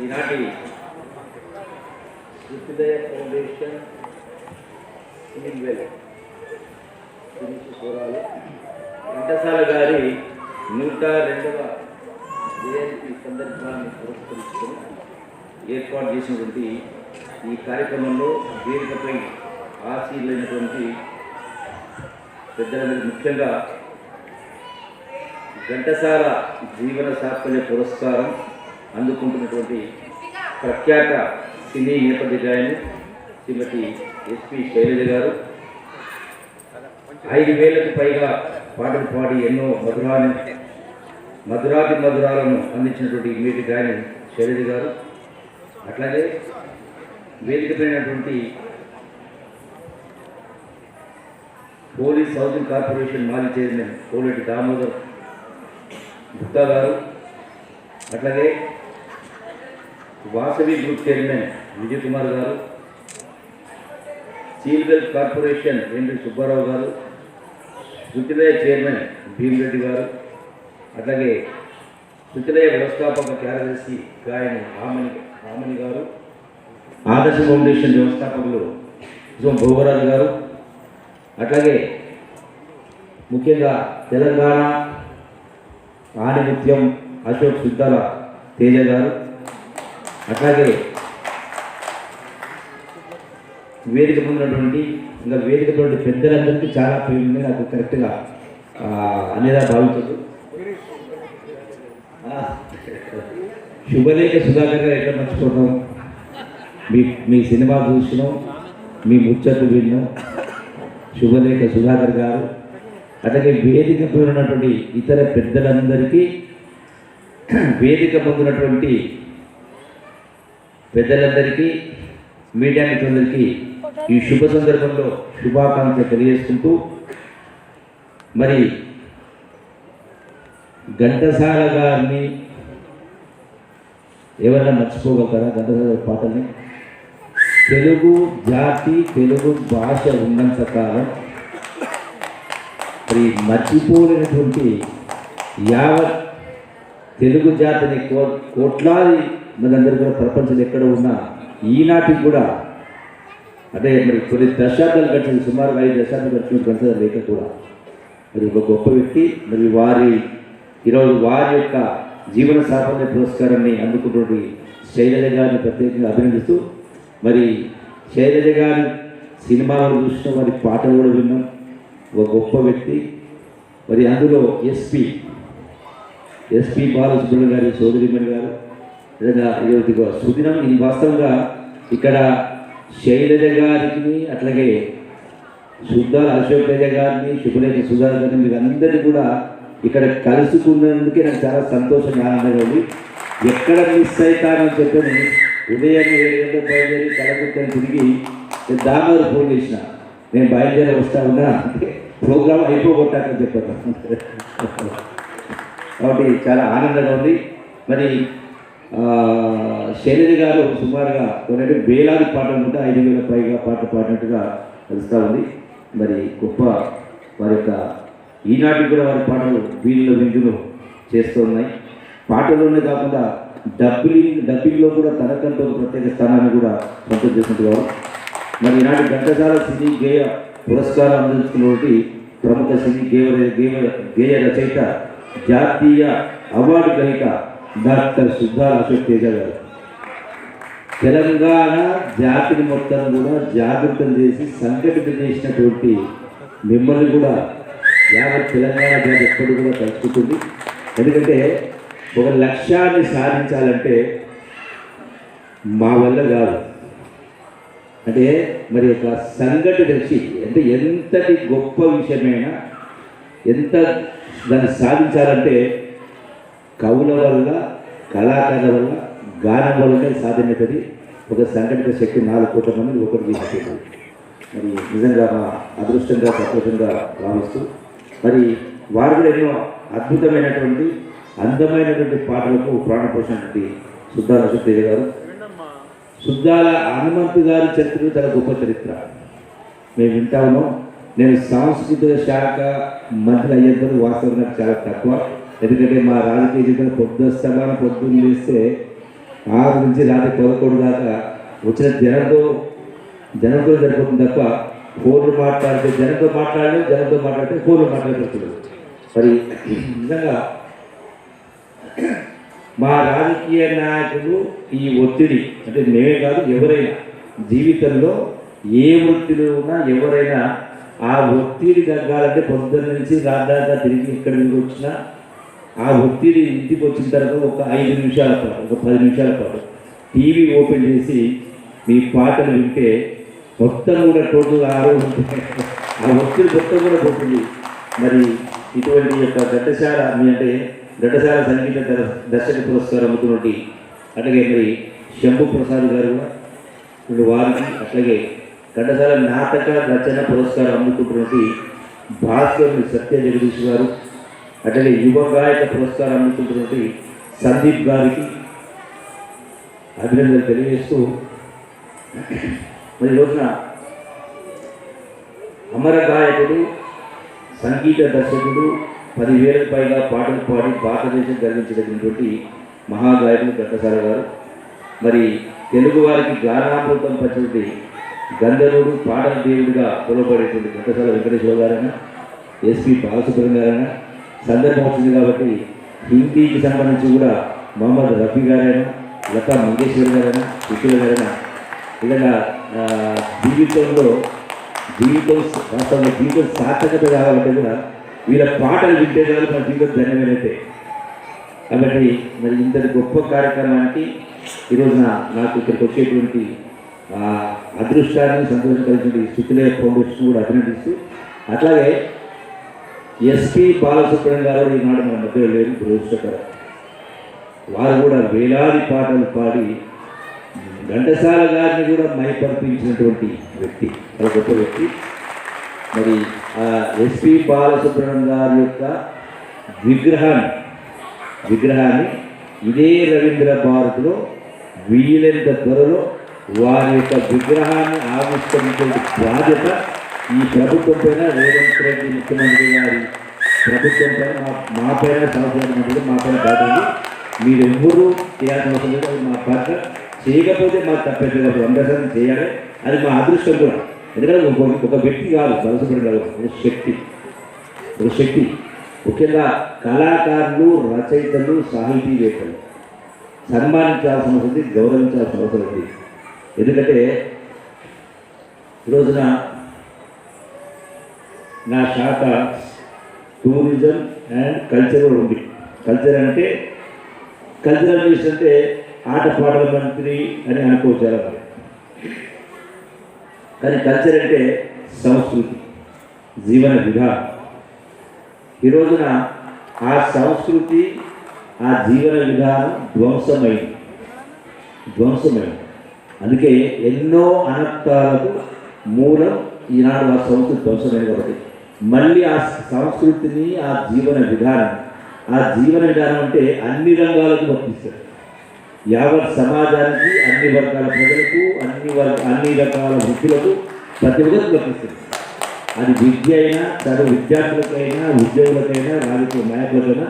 ఈనాటి శుద్ధిదయ foundation civil well గురించి చూడాలి ఘంటసాల గారి నూట రెండవ జయంతి సందర్భాన్ని పురస్కరించుకొని ఏర్పాటు చేసినటువంటి ఈ కార్యక్రమంలో వేదికపై ఆశీలైనటువంటి పెద్దలందరికీ ముఖ్యంగా ఘంటసాల జీవన సాఫల్య పురస్కారం అందుకుంటున్నటువంటి ప్రఖ్యాత సినీ నేపథ్య గాయని శ్రీమతి ఎస్పి శైలజ గారు. ఐదు వేలకు పైగా పాటలు పాడి ఎన్నో మధురాని మధురాతి మధురాలను అందించినటువంటి వీటి గాయని శైలజ గారు. అట్లాగే వేదికపైనటువంటి పోలీస్ హౌసింగ్ కార్పొరేషన్ మాజీ చైర్మన్ కోలేటి దామోదర్ గుప్తా గారు. అట్లాగే వాసవి గ్రూప్ చైర్మన్ విజయ్ కుమార్ గారు సీల్వెల్ కార్పొరేషన్ ఎండి సుబ్బారావు గారు శృతిలయ చైర్మన్ భీమిరెడ్డి గారు అట్లాగే శృతిలయ వ్యవస్థాపక కార్యదర్శి గాయని ఆమని ఆమని గారు ఆదర్శ ఫౌండేషన్ వ్యవస్థాపకులు జో భోగరాజు గారు అట్లాగే ముఖ్యంగా తెలంగాణ ఆణిముత్యం అశోక్ సుద్దాల తేజ గారు అట్లాగే వేదిక పొందినటువంటి ఇంకా వేదికతో పెద్దలందరికీ చాలా పేరు నాకు కరెక్ట్గా అనేదా భావించదు శుభలేఖ సుధాకర్ గారు ఎట్లా మర్చిపోతాం మీ మీ సినిమా చూసినాం మీ ముచ్చట్లు విన్నాం. శుభలేఖ సుధాకర్ గారు అట్లాగే వేదిక పైన ఉన్నటువంటి ఇతర పెద్దలందరికీ వేదిక పొందినటువంటి పెద్దలందరికీ మీడియా మిత్రులందరికీ ఈ శుభ సందర్భంలో శుభాకాంక్షలు తెలియజేసుకుంటూ మరి ఘంటసాల గారిని ఎవరైనా మర్చిపోగలుగుతారా? ఘంటసాల పాటల్ని? తెలుగు జాతి తెలుగు భాష ఉన్నంత కాలం మరి మర్చిపోలేనటువంటి యావత్ తెలుగు జాతిని కో కోట్లాది మనందరూ కూడా ప్రపంచంలో ఎక్కడ ఉన్నా ఈనాటికి కూడా అంటే మరి కొన్ని దశాబ్దాలు గడిచిన సుమారు ఐదు దశాబ్దాలు గడిచిన ప్రజలు లేక కూడా. మరి ఒక గొప్ప వ్యక్తి మరి వారి ఈరోజు వారి యొక్క జీవన సాఫల్య పురస్కారాన్ని అందుకున్నటువంటి శైలజ గారిని ప్రత్యేకంగా అభినందిస్తూ మరి శైలజ గారి సినిమాలు చూసిన వారి పాటలు కూడా విన్నాం. ఒక గొప్ప వ్యక్తి. మరి అందులో ఎస్పి ఎస్పి బాలసుబ్రహ్మణ్యం గారి సోదరిమణి గారు. నిజంగా ఇది సుదినం ఈ వాస్తవంగా ఇక్కడ శైలజ గారికి అట్లాగే శుద్ధ అశోక్ తేజ గారిని శుభలేఖ సుధా గారిని మీరందరినీ కూడా ఇక్కడ కలుసుకున్నందుకే నాకు చాలా సంతోషంగా ఆనందంగా ఉంది. ఎక్కడ మిస్ అవుతానని చెప్పని ఉదయం ఏడు గంటలకు బయలుదేరి కలకత్తాను తిరిగి నేను దామోదర్ ఫోన్ చేసిన. నేను బయలుదేరి వస్తా ఉన్నా. ప్రోగ్రామ్ అయిపోగొట్టాకని చెప్పాను కాబట్టి చాలా ఆనందంగా ఉంది. మరి శైలజ గారు సుమారుగా ఏంటంటే వేలాది పాటలు ఉంటే ఐదు వేల పైగా పాటలు పాడినట్టుగా తెలుస్తూ ఉంది. మరి గొప్ప వారి యొక్క ఈనాటికి కూడా వారి పాటలు వీళ్ళ విందులు చేస్తూ ఉన్నాయి. పాటల్లోనే కాకుండా డబ్బింగ్ డబ్బింగ్లో కూడా తనకంటూ ప్రత్యేక స్థానాన్ని కూడా సొంతం చేసినట్టుగా మరి ఈనాటి ఘంటసాల సినీ గేయ పురస్కారం అందించుకున్నటువంటి ప్రముఖ సినీ గేయ గేయ గేయ రచయిత జాతీయ అవార్డు గ్రహీత డాక్టర్ సుద్దాల అశోక్ తేజ గారు. తెలంగాణ జాతిని మొత్తం కూడా జాగృతం చేసి సంఘటిత చేసినటువంటి మిమ్మల్ని కూడా యావత్ తెలంగాణ జాతి ఎప్పుడు కూడా తలుచుకుంటుంది. ఎందుకంటే ఒక లక్ష్యాన్ని సాధించాలంటే మా వల్ల కాదు. అంటే మరి ఒక సంఘటిత అంటే ఎంతటి గొప్ప విషయమైనా ఎంత దాన్ని సాధించాలంటే కవుల వల్ల కళాకారుల వల్ల గానం వల్లనే సాధ్యమవుతుంది ఒక సంఘటిత శక్తి నాలుగు కోట్ల మంది ఒకటి తీసుకెళ్ళాలి మరి నిజంగా మా అదృష్టంగా సంతోషంగా భావిస్తూ మరి వారు కూడా ఎన్నో అద్భుతమైనటువంటి అందమైనటువంటి పాటలకు ప్రాణపోషినటువంటి సుద్దాల సుత్తయ్య గారు. సుద్దాల హనుమంతు గారి చరిత్ర చాలా గొప్ప చరిత్ర. మేము వింటా ఉన్నాం. నేను సాంస్కృతిక శాఖ మంత్రి అయ్యేందుకు వాస్తవం చాలా తక్కువ. ఎందుకంటే మా రాజకీయ జీవితం పొద్దు స్థానం పొద్దున్న చేస్తే ఆరు నుంచి రాత్రి పదకొండు దాకా వచ్చిన జనంతో జనంతో జరిపోతుంది తప్ప ఫోన్లు మాట్లాడితే జనంతో మాట్లాడలేదు జనంతో మాట్లాడితే ఫోన్లు మాట్లాడుతున్నాడు మరి నిజంగా మా రాజకీయ నాయకులు ఈ ఒత్తిడి అంటే మేమే కాదు ఎవరైనా జీవితంలో ఏ వృత్తిలో ఉన్నా ఎవరైనా ఆ ఒత్తిడి తగ్గాలంటే పొద్దున్న నుంచి రాదాకా తిరిగి ఇక్కడ నుంచి వచ్చినా ఆ ఒత్తిడి ఇంటికి వచ్చిన తర్వాత ఒక ఐదు నిమిషాల పాటు ఒక పది నిమిషాల పాటు టీవీ ఓపెన్ చేసి మీ పాటలు వింటే మొత్తం కూడా టోటల్ ఆరోగ్యం ఆ ఒత్తిడి మొత్తం కూడా పోతుంది. మరి ఇటువంటి యొక్క ఘట్టశాల మీ అంటే ఘట్టశాల సంగీత దర్- దర్శక పురస్కారం అందుకున్నటువంటి అట్లాగే మరి శంభు ప్రసాద్ గారు కూడా ఇప్పుడు వారికి అట్లాగే ఘట్టశాల నాటక రచన పురస్కారం అందుకుంటున్నటువంటి భాస్కర్ సత్య జగదీష్ గారు అట్లాగే యువ గాయక పురస్కారం అందుకుంటున్నటువంటి సందీప్ గారికి అభినందనలు తెలియజేస్తూ మరి రోజున అమర గాయకుడు సంగీత దర్శకుడు పదివేలకు పైగా పాటలు పాడి భారతదేశం గర్వించదగినటువంటి మహాగాయకుడు ఘట్టసాల గారు. మరి తెలుగు వారికి గానామృతం పచ్చినటువంటి గంధర్వుడు పాటల దేవుడిగా పిలువబడేటువంటి ఘట్టసాల వెంకటేశ్వర గారైనా ఎస్పి బాలసుబ్రహ్మణ్యం గారైనా సందర్భం వచ్చింది కాబట్టి హిందీకి సంబంధించి కూడా మొహమ్మద్ రఫీ గారైనా లతా మంగేశ్వర్ గారైనా సుశీల గారైనా ఇలా జీవితంలో జీవితం వాస్తవంగా జీవితం సార్థకత కావాలంటే కూడా వీళ్ళ పాటలు వింటే చాలు మన జీవితం ధన్యమైనతే కాబట్టి మరి ఇంతటి గొప్ప కార్యక్రమానికి ఈరోజున నాకు ఇక్కడికి వచ్చేటువంటి అదృష్టాన్ని సంతోషం కలిగినటువంటి శుక్లయ ఫౌండేషన్ కూడా అభినందిస్తూ అట్లాగే ఎస్పి బాలసుబ్రహ్మణ్యం గారు ఈనాడు మన మధ్యలో లేని దురదృష్టకరం వారు కూడా వేలాది పాటలు పాడి ఘంటసాల గారిని కూడా మైపంపించినటువంటి వ్యక్తి ఒక గొప్ప వ్యక్తి. మరి ఆ ఎస్పి బాలసుబ్రహ్మణ్యం గారి యొక్క విగ్రహాన్ని విగ్రహాన్ని ఇదే రవీంద్ర భారతిలో వీలైనంత త్వరలో వారి యొక్క విగ్రహాన్ని ఆవిష్కరించే బాధ్యత ఈ ప్రభుత్వం పైన రేవంత్ రెడ్డి ముఖ్యమంత్రి గారి ప్రభుత్వం పైన మా పైన సంవత్సరం మంత్రి మా పైన బాధ్యత మీరు ఎవరు చేయాల్సిన అవసరం లేదు. అది మా బాధ్యత. చేయకపోతే మాకు తప్పేది కాదు అందరం చేయాలి. అది మా అదృష్టం కూడా. ఎందుకంటే ఒక వ్యక్తి కాదు. బలసుపడి కాదు ఒక శక్తి. ఒక శక్తి. ముఖ్యంగా కళాకారులు రచయితలు సాహితీవేత్తలు. సన్మానించాల్సిన అవసరం గౌరవించాల్సిన అవసరం ఉంది. ఎందుకంటే ఈ రోజున నా శాఖ టూరిజం అండ్ కల్చరల్ ఉంది. కల్చర్ అంటే కల్చరల్ మినిస్టర్ అంటే ఆటపాటల మంత్రి అని అనుకోవచ్చు కానీ కల్చర్ అంటే సంస్కృతి జీవన విధానం. ఈ రోజున ఆ సంస్కృతి ఆ జీవన విధానం ధ్వంసమైంది. ధ్వంసమైంది. అందుకే ఎన్నో అనర్థాలకు మూలం ఈనాడు ఆ సంస్కృతి ధ్వంసమైంది కాబట్టి మళ్ళీ ఆ సంస్కృతిని ఆ జీవన విధానం. ఆ జీవన విధానం అంటే అన్ని రంగాలకు వర్తిస్తారు యావత్ సమాజానికి అన్ని వర్గాల ప్రజలకు అన్ని వర్గ అన్ని రకాల వృత్తులకు ప్రతి ఒక్కరికి వర్తిస్తుంది అది విద్య అయినా చదువు విద్యార్థులకైనా ఉద్యోగులకైనా రాజకీయ నాయకులకైనా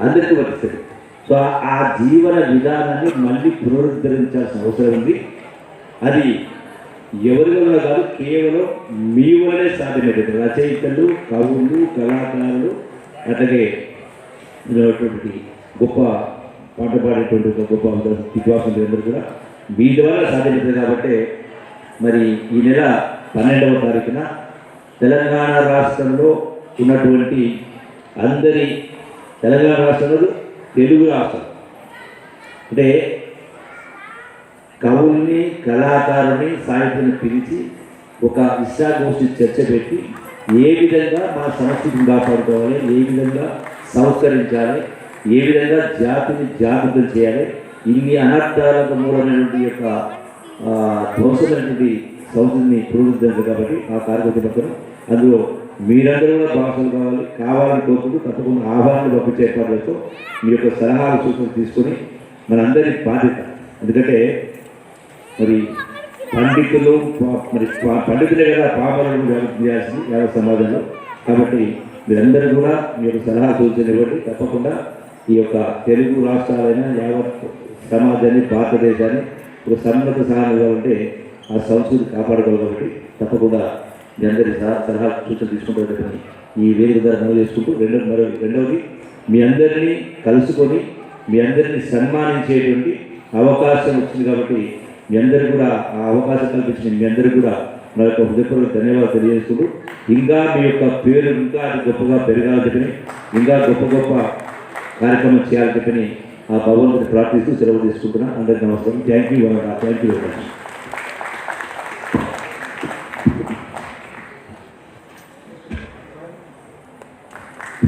అందరికీ వర్తిస్తుంది సో ఆ- ఆ జీవన విధానాన్ని మళ్ళీ పునరుద్ధరించాల్సిన అవసరం ఉంది. అది ఎవరి వల్ల కాదు కేవలం మీ వల్లనే సాధ్యమైనది. రచయితలు కవులు కళాకారులు అట్లాగే ఉన్నటువంటి గొప్ప పాట పాడేటువంటి ఒక గొప్ప విద్వాసులు అందరూ కూడా మీ ద్వారా సాధ్యమవుతుంది కాబట్టి మరి ఈ నెల పన్నెండవ తారీఖున తెలంగాణ రాష్ట్రంలో ఉన్నటువంటి అందరి తెలంగాణ రాష్ట్రంలో తెలుగు రాష్ట్రం. అంటే కవుల్ని కళాకారుని సాహిత్యాన్ని పిలిచి ఒక ఇష్టాగోష్ఠి చర్చ పెట్టి ఏ విధంగా మన సంస్కృతిని కాపాడుకోవాలి ఏ విధంగా సంస్కరించాలి ఏ విధంగా జాతిని జాగ్రత్త చేయాలి ఇన్ని అనర్థాలకు మూలమైనటువంటి యొక్క ధ్వంసమైనటువంటి సంస్కృతిని పునరుద్ధరించాలి కాబట్టి ఆ కార్యక్రమం పక్కన అందులో మీరందరూ కూడా భాషలు కావాలి కావాలని కోరుకుంటూ తప్పకుండా ఆహ్వానాలు పంపించే ఏర్పాటు మీ యొక్క సలహాలు సూచనలు తీసుకొని మనందరి బాధ్యత. ఎందుకంటే మరి పండితులు మరి పండితులే కదా పాపలను వ్యాప్తి చేయాల్సింది సమాజంలో. కాబట్టి మీరందరూ కూడా మీ యొక్క సలహా సూచనలు ఇవ్వండి. తప్పకుండా ఈ యొక్క తెలుగు రాష్ట్రాలైన యావత్ సమాజాన్ని భారతదేశాన్ని ఒక సన్నత సహాయంగా ఉంటే ఆ సంస్కృతి కాపాడుకోవాలి కాబట్టి తప్పకుండా మీ అందరి సలహా సలహా సూచనలు తీసుకుంటారని ఈ వేదిక ద్వారా నమోదు చేసుకుంటూ రెండో మరో రెండవది మీ అందరినీ కలుసుకొని మీ అందరినీ సన్మానించేటువంటి అవకాశం వచ్చింది కాబట్టి మీ అందరికీ కూడా ఆ అవకాశం కల్పించిన మీ అందరికీ కూడా నా యొక్క హృదయపూర్వక ధన్యవాదాలు తెలియజేసుకుంటూ ఇంకా మీ యొక్క పేరు ఇంకా అది గొప్పగా పెరగాలని చెప్పని ఇంకా గొప్ప గొప్ప కార్యక్రమం చేయాలని చెప్పని ఆ భగవంతుని ప్రార్థిస్తూ సెలవు తీసుకుంటున్నా అందరికీ నమస్కారం. Thank you thank you very much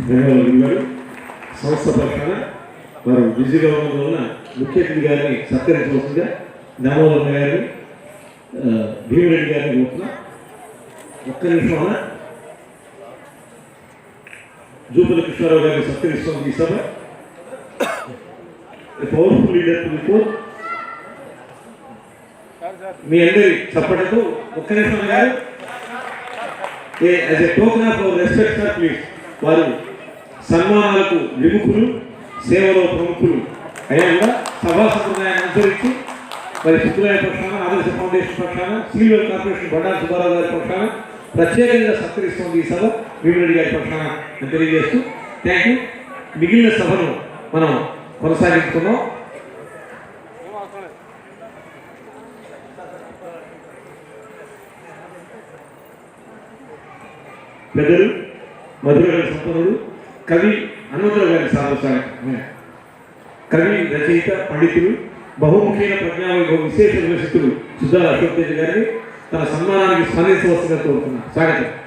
ధన్యవాదాలు సంస్థ పక్షాన వారు బిజీగా ఉన్నందువలన వలన ముఖ్య అతిథి గారిని సత్కరించవలసిందిగా దామోదర్ గారు ఆ, భీమిరెడ్డి గారిని కోరుతున్నా ఒక్క నిమిషం అన్న. జూపల్లి కృష్ణారావు గారిని సత్కరిస్తాం ఈ సభ. పవర్ఫుల్ లీడర్ బిఫోర్ మీ అందరి చప్పటకు ఒక్క నిమిషం గారు as a token of respect sir please వారు సన్మానాలకు విముఖులు సేవలో ప్రముఖులు. అయినా సభా సంప్రదాయాన్ని అనుసరించి మరి సిద్ధులయ్య పక్షాన ఆదర్శ ఫౌండేషన్ పక్షాన సీనియర్ కార్పొరేషన్ బండారు సుబ్బారావు గారి పక్షాన ప్రత్యేకంగా సత్కరిస్తోంది ఈ సభ భీమిరెడ్డి గారి పక్షాన అని తెలియజేస్తూ థ్యాంక్ యూ మిగిలిన సభను మనం కొనసాగిస్తున్నాం. పెద్దలు మధుర గారి సంపన్నుడు కవి హనుమంతరావు గారి సాధన కవి రచయిత పండితులు బహుముఖీన ప్రజ్ఞావైభవ విశేష విమర్శకులు సుధా అశోక్ తేజ గారిని తన సన్మానానికి స్మరించవలసిందిగా కోరుతున్నాను. స్వాగతం.